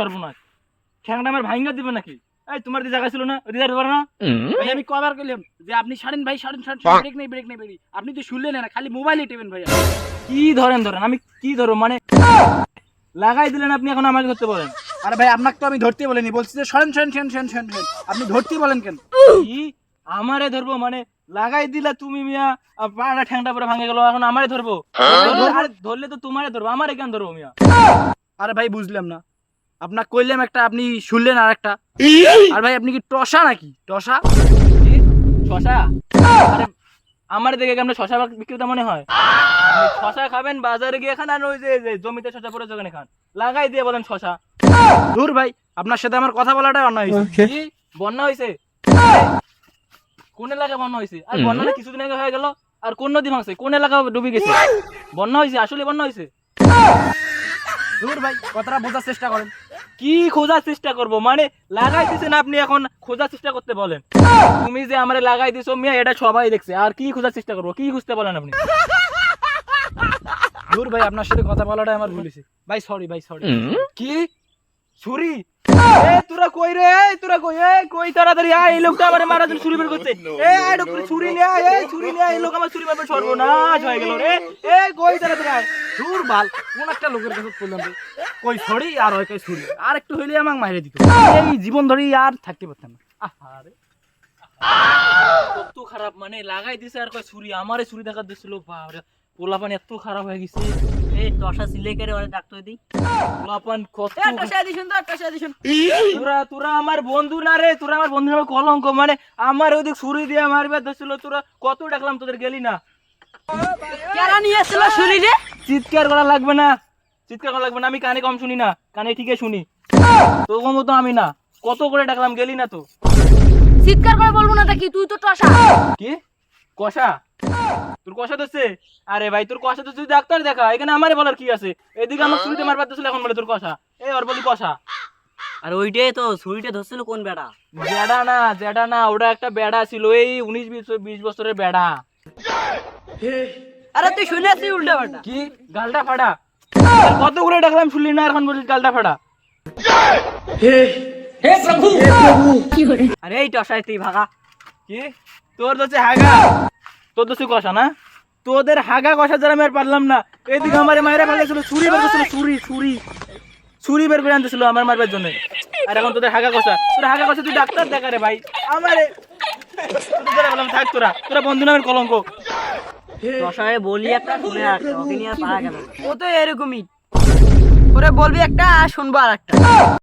সর্বনাশ। ঠ্যাংটা আমার ভাঙ্গা দিবে নাকি? এই তোমার যে জায়গা ছিল না রিজার্ভ করে না। আমি কবার যে আপনি ছাড়েন ভাই ছাড়েন ছাড়েন ব্রেক নেই ব্রেক নেই ব্রেক আপনি তো শুনলেন না খালি মোবাইলে টেবেন ভাই কি ধরেন ধরেন আমি কি ধরো মানে লাগাই দিলেন আপনি এখন আমাকে ধরতে বলেন। আরে ভাই আপনাকে তো আমি ধরতে বলিনি বলছি যে সরেন সরেন সরেন সরেন সরেন সরেন। আপনি ধরতে বলেন কেন? কি? আমারে ধরবো মানে লাগাই দিলা তুমি মিয়া পাড়া ঠ্যাংটা পুরো ভাঙে গেল এখন আমারে ধরবো? ধরলে- ধরলে তো তোমারে ধরবো আমারে কেন ধরবো মিয়া? আরে ভাই বুঝলাম না। আপনাকে কইলাম একটা আপনি শুনলেন আর একটা আর ভাই আপনি কি টসা নাকি? টসা? কি? শশা আমার দেখে কেমন শশা বিক্রেতা মনে হয়? শশা খাবেন বাজারে গিয়ে খান আর ওই যে যে জমিতে শশা পড়ে ওখানে খান। লাগাই দিয়ে বলেন শশা দূর ভাই আপনার সাথে আমার কথা বলাটাই অন্যায় হয়েছে। কি? বন্যা হয়েছে? কোন এলাকায় বন্যা হয়েছে? আর বন্যা কিছুদিন আগে হয়ে গেল আর কোন নদী ভাঙছে? কোন এলাকা ডুবে গেছে? বন্যা হয়েছে? আসলে বন্যা হয়েছে? দূর ভাই কথাটা বোঝার চেষ্টা করেন। কি খোঁজার চেষ্টা করব? মানে লাগাই দিছেন আপনি এখন খোঁজার চেষ্টা করতে বলেন। তুমি যে আমারে লাগাই দিছো মিয়া এটা সবাই দেখছে। আর কি খোঁজার চেষ্টা করব? কি খুঁজতে বলেন আপনি? দূর ভাই আপনার সাথে কথা বলাটাই আমার ভাই সরি ভাই সরি কি? ছুরি? এ তোরা কই রে? তোরা কই? এ কই তাড়াতাড়ি? আয় এই লোকটা আমারে মারার জন্য ছুরি বের করছে। এ আয় ছুরি নিয়ে আয় এই ছুরি নিয়ে আয় এই লোক আমার ছুরি মারবে সর্বনাশ হয়ে গেল রে। এ কই তাড়াতাড়ি আয়? দূর বাল কোন একটা লোকের কাছে কই সরি আর হয় কই ছুরি আর একটু হইলে আমাকে মাইরে দিত। এই জীবন ধরে আর থাকতে পারতাম না। আরে কত খারাপ মানে লাগাই দিছে আর কয় ছুরি আমারে ছুরি দেখা দিছিল বাপরে। পোলাপান এত খারাপ হয়ে গেছে। এই টসা সিলে করে ওরে ডাকতে দি। পোলাপান কত দিছুন তো টসা দিছুন তোরা তোরা আমার বন্ধু না রে। তোরা আমার বন্ধু নামে কলঙ্ক। মানে আমার ওদিক ছুরি দিয়ে মারবে ধরছিল তোরা। কত ডাকলাম তোদের গেলি না। কেরা রে? চিৎকার করা লাগবে না। চিৎকার করা লাগবে না আমি কানে কম শুনি না। কানে ঠিকই শুনি। তো মতো আমি না। কত করে ডাকলাম গেলি না তো। চিৎকার করে বলব না তা কি তুই তো টসা। কি? কষা? তোর কষা ধরছে? আরে ভাই তোর কষা তো তুই ডাক্তার দেখা এখানে আমারে বলার কি আছে? এদিকে আমার ছুরিতে মারবার দিছিল এখন বলে তোর কষা। এই ওর বলি কষা। আর ওইটাই তো ছুরিটা ধরছিল কোন বেটা বেড়া না জেডা না ওটা একটা বেড়া ছিল এই উনিশ বিশ বিশ বছরের বেড়া। আরে তুই শুনে আসছিস উল্টা বেটা কি? গালটা ফাটা। কত করে ডাকলাম শুনলি না এখন বলিস গালটা ফাটা? আরে এই টসায় তুই ভাগা। কি? তোর তো হাগা। তোর তো কষা না? তোদের হাগা কষা যারা আমি আর পারলাম না। এদিকে আমার মায়েরা ফেলেছিল ছুরি বের করছিল ছুরি ছুরি। ছুরি বের করে আনতেছিল আমার মারবার জন্য। আর এখন তোদের হাগা কষা। তোর হাগা কষা তুই ডাক্তার দেখা রে ভাই। আমারে। বললাম থাক তোরা। তোরা বন্ধু নামের কলঙ্ক। বলি একটা শুনে একটা ওকে নিয়ে আর পারা গেল ও তো এরকমই। ওরে বলবি একটা আর শুনব আর একটা